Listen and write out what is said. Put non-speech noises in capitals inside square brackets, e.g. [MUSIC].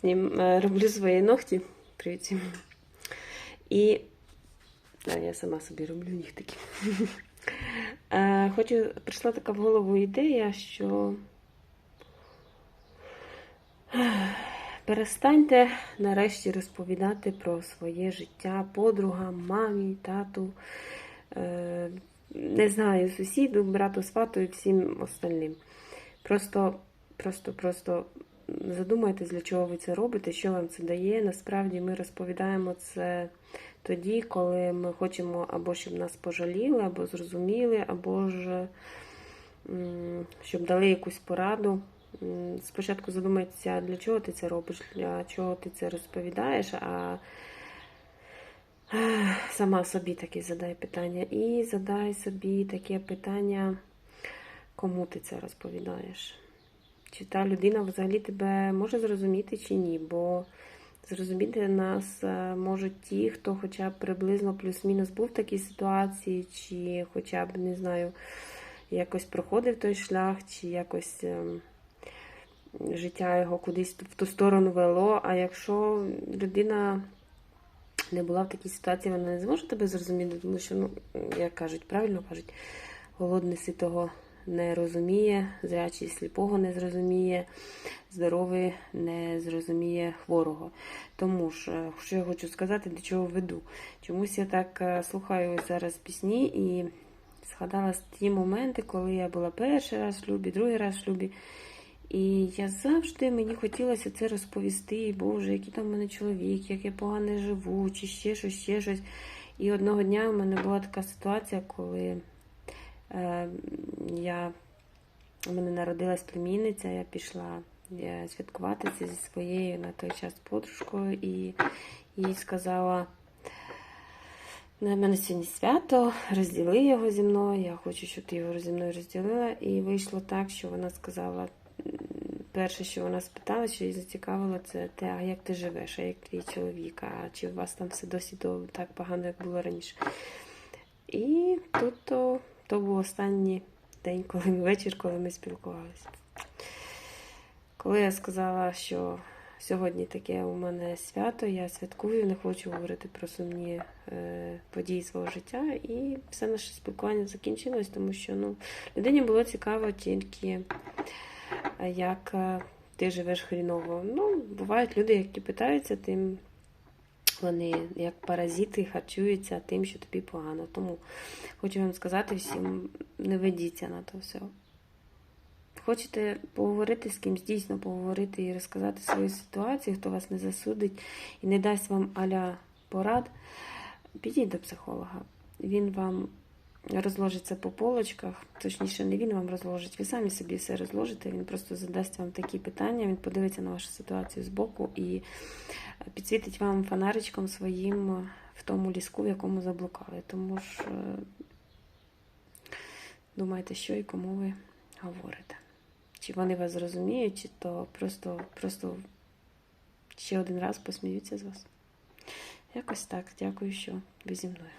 знім, е, роблю свої ногті. Привіт. І а, я сама собі роблю нігтики. [LAUGHS] Е, Хочу, прийшла така в голову ідея, що [SIGHS] перестаньте нарешті розповідати про своє життя подругам, мамі, тату, е, не знаю, сусіду, брату, свату і всім остальним. Просто, просто, просто задумайтесь, для чого ви це робите, що вам це дає. Насправді ми розповідаємо це тоді, коли ми хочемо або щоб нас пожаліли, або зрозуміли, або ж щоб дали якусь пораду. Спочатку задумайтеся, для чого ти це робиш, для чого ти це розповідаєш, а [SIGHS] сама собі таке задай питання. І задай собі таке питання, кому ти це розповідаєш. Чи та людина взагалі тебе може зрозуміти чи ні? Бо зрозуміти нас е, можуть ті, хто хоча б приблизно плюс-мінус був в такій ситуації, чи хоча б, не знаю, якось проходив той шлях, чи якось ем, життя його кудись в ту сторону вело. А якщо людина не була в такій ситуації, вона не зможе тебе зрозуміти, тому що, ну, як кажуть, правильно кажуть, голодний ситого не розуміє, зрячий сліпого не зрозуміє, здоровий не зрозуміє хворого. Тому ж, е, що я хочу сказати, до чого веду. Чомусь я так е, слухаю зараз пісні і згадала ті моменти, коли я була перший раз в шлюбі, другий раз в шлюбі. І я завжди мені хотілося це розповісти, Боже, який там в мене чоловік, як я погано живу, чи ще щось, ще щось. І одного дня в мене була така ситуація, коли я, у мене народилась племінниця, я пішла е, святкувати це зі своєю на той час подружкою і їй сказала. На мене сьогодні свято, розділи його зі мною. Я хочу, щоб ти його зі мною розділила. І вийшло так, що вона сказала, перше, що вона спитала, що її зацікавило, це те, а як ти живеш, а як твій чоловік, а чи у вас там все досі так погано, як було раніше. І тут то був останній день, коли вечір, коли ми спілкувалися. Коли я сказала, що сьогодні таке у мене свято, я святкую, не хочу говорити про сумні е, події свого життя, і все наше спілкування закінчилось, тому що ну, людині було цікаво тільки, е, як е, ти живеш хріново. Ну, бувають люди, які питаються тим. Вони як паразити харчуються тим, що тобі погано. Тому хочу вам сказати всім, не ведіться на то все. Хочете поговорити з кимсь, дійсно поговорити і розказати свою ситуацію, хто вас не засудить і не дасть вам аля порад, підіть до психолога. Він вам розложить це по полочках, точніше, не він вам розложить, ви самі собі все розложите, він просто задасть вам такі питання, він подивиться на вашу ситуацію збоку і підсвітить вам фонаричком своїм в тому ліску, в якому заблукали. Тому ж е, думайте, що і кому ви говорите. Чи вони вас зрозуміють, чи то просто, просто ще один раз посміються з вас. Якось так. Дякую, що ви зі мною.